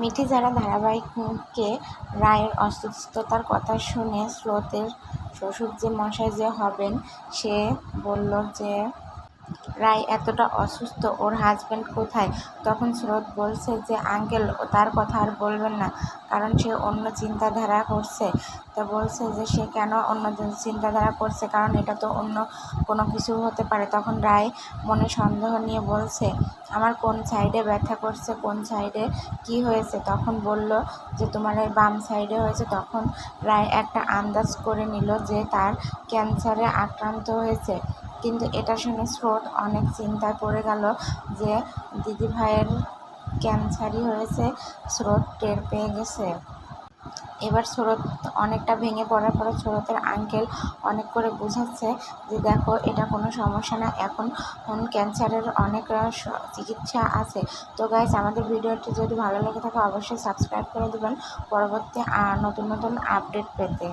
মিঠি যারা ধারাবাহিককে রায়ের অসুস্থতার কথা শুনে স্রোতের শ্বশুর যে মশাই যে হবেন, সে বলল যে রায় এতটা অসুস্থ, ওর হাজব্যান্ড কোথায়? তখন স্রোত বলছে যে আঙ্কেল তার কথা আর বলবেন না, কারণ সে অন্য চিন্তাধারা করছে। তা বলছে যে, সে কেন অন্য চিন্তাধারা করছে? কারণ এটা তো অন্য কোনো কিছু হতে পারে। তখন রায় মনে সন্দেহ নিয়ে বলছে, আমার কোন সাইডে ব্যথা করছে? কোন সাইডে কি হয়েছে? তখন বলল যে, তোমার এই বাম সাইডে হয়েছে। তখন রায় একটা আন্দাজ করে নিল যে, তার ক্যান্সারে আক্রান্ত হয়েছে। কিন্তু এটা শুনে স্রোত অনেক চিন্তায় পড়ে গেল যে দিদিভাইয়ের ক্যান্সারই হয়েছে, স্রোত টের পেয়ে গেছে। এবার স্রোত অনেকটা ভেঙে পড়ার পরে স্রোতের আঙ্কেল অনেক করে বোঝাচ্ছে যে দেখো, এটা কোনো সমস্যা না, এখন ক্যান্সারের অনেক চিকিৎসা আছে। তো গাইজ আমাদের ভিডিওটি যদি ভালো লেগে থাকে, অবশ্যই সাবস্ক্রাইব করে দেবেন। পরবর্তী নতুন নতুন আপডেট পেতে।